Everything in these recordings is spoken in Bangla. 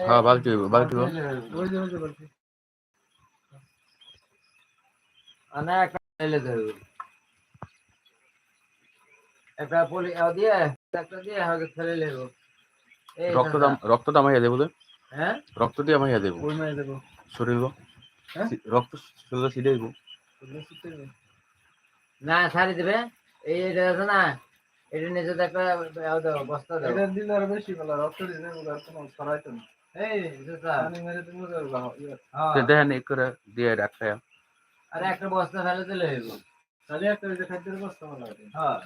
হ্যাঁ বালতি হইবো, বালতি একটা পলি দিয়ে একটা দিয়ে ফেলে নেব রক্ত দাম রক্ত দেবো হ্যাঁ? রক্ত দিয়ে মাইয়া দেবো। ওই মাই দেবো। শরীর রক্ত শরীরে ওগুলো না ছাড়ি দেবে। এই এটা না এটা নিজে তো একটা বস্তা দাও। এটা দিলে আর বেশি ভালো রক্ত দিলে আর কোনো ছড়াইতো না। এই পানি মেরে তুমি ইয়ে। হ্যাঁ। দেখেন করে দিয়ে রাখতে আরে একটা বস্তা ফেলে দিলে হইব। খালি একটা ওই যে খাদ্যের বস্তা ভালো হ্যাঁ।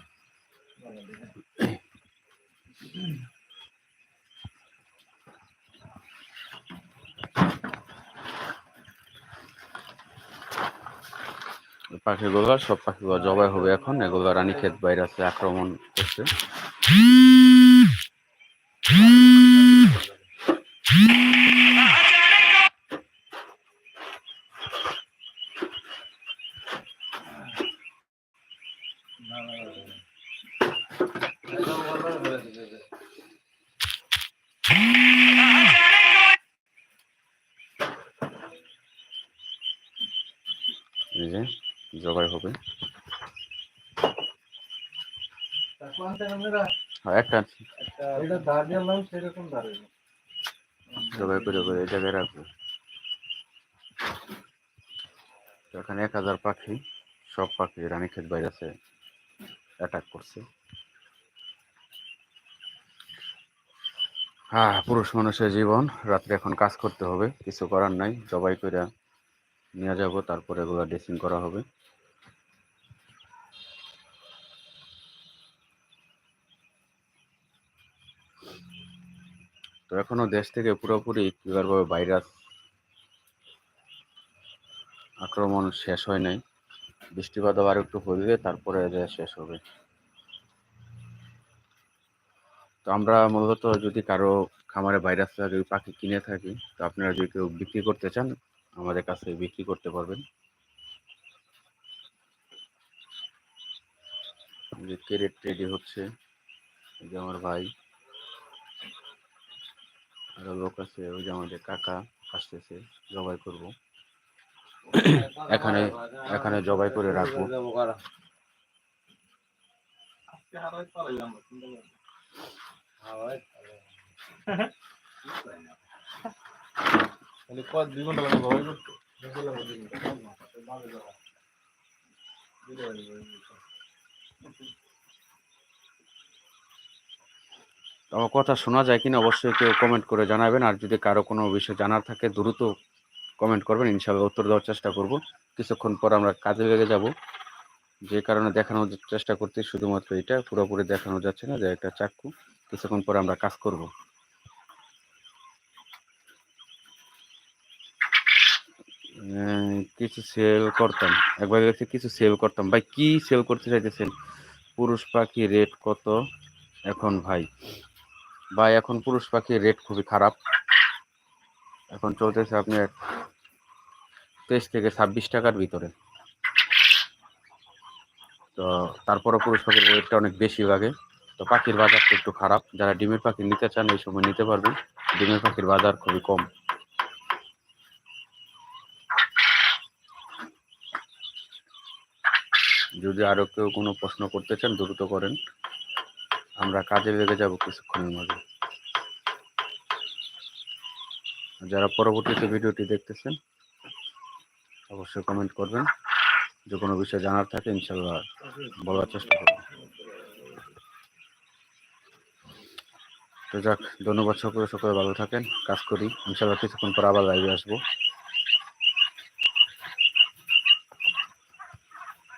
পাখিগুলো সব পাখিগুলো জবাই হবে এখন। এগুলো বাইরে আছে আক্রমণ করছে। যে। জবাই হবে। হ্যাঁ, জবাই করে করে এই জায়গায় রাখব এখানে এক হাজার পাখি সব পাখি রানী ক্ষেত বাইরে অ্যাটাক করছে। হ্যাঁ পুরুষ মানুষের জীবন রাত্রে এখন কাজ করতে হবে কিছু করার নাই জবাই করে নিয়ে যাব, তারপরে এগুলো ড্রেসিং করা হবে। তো এখনও দেশ থেকে পুরোপুরি ক্লিয়ারভাবে ভাইরাস আক্রমণ শেষ হয় নাই। বৃষ্টিপাত আবার একটু পড়বে তারপরে শেষ হবে। তো আমরা মূলত যদি কারও খামারে ভাইরাস যদি পাখি কিনে থাকি, তো আপনারা যদি কেউ বিক্রি করতে চান আমাদের কাছে বিক্রি করতে পারবেন। যে ক্যারেট রেডি হচ্ছে এই যে আমার ভাই। আরও লোক আছে ওই যে আমাদের কাকা আসতেছে জবাই করব। এখানে এখানে জবাই করে রাখব। আজকে সুন্দর তাহলে দুই ঘণ্টা লাগবে ভয় করতে আমার কথা শোনা যায় কিনা অবশ্যই কেউ কমেন্ট করে জানাবেন, আর যদি কারও কোনো বিষয় জানার থাকে দ্রুত কমেন্ট করবেন ইনশাআল্লাহ উত্তর দেওয়ার চেষ্টা করব। কিছুক্ষণ পর আমরা কাজে লেগে যাব। যে কারণে দেখানোর চেষ্টা করতে শুধুমাত্র এটা পুরোপুরি দেখানো যাচ্ছে না, যে একটা চাক্ষু কিছুক্ষণ পরে আমরা কাজ করব। কিছু সেল করতাম। একবার দেখছি কিছু সেল করতাম। ভাই, কি সেল করতে চাইতেছেন? পুরুষ পাখি রেট কত এখন ভাই? ভাই, এখন পুরুষ পাখির রেট খুবই খারাপ। এখন চলতেছে আপনার তেইশ থেকে ছাব্বিশ টাকার ভিতরে। তো তারপরে পুরুষ পাখির ওয়েটটা অনেক বেশি লাগে। তো পাখির বাজারটা একটু খারাপ। যারা ডিমের পাখি নিতে চান, এই সময় নিতে পারবেন। ডিমের পাখির বাজার খুবই কম। যদি আরও কেউ কোনো প্রশ্ন করতে চান, দ্রুত করেন। আমরা কাজে লেগে যাব কিছুক্ষণের মধ্যে। যারা পরবর্তীতে ভিডিওটি দেখতেছেন, অবশ্যই কমেন্ট করবেন। যে কোনো বিষয়ে জানার থাকে ইনশাল্লাহ বলার চেষ্টা করবেন তো যাক, ধন্যবাদ সকলে সকলে ভালো থাকেন, কাজ করি। ইনশাল্লাহ কিছুক্ষণ পর আবার লাইভে আসব।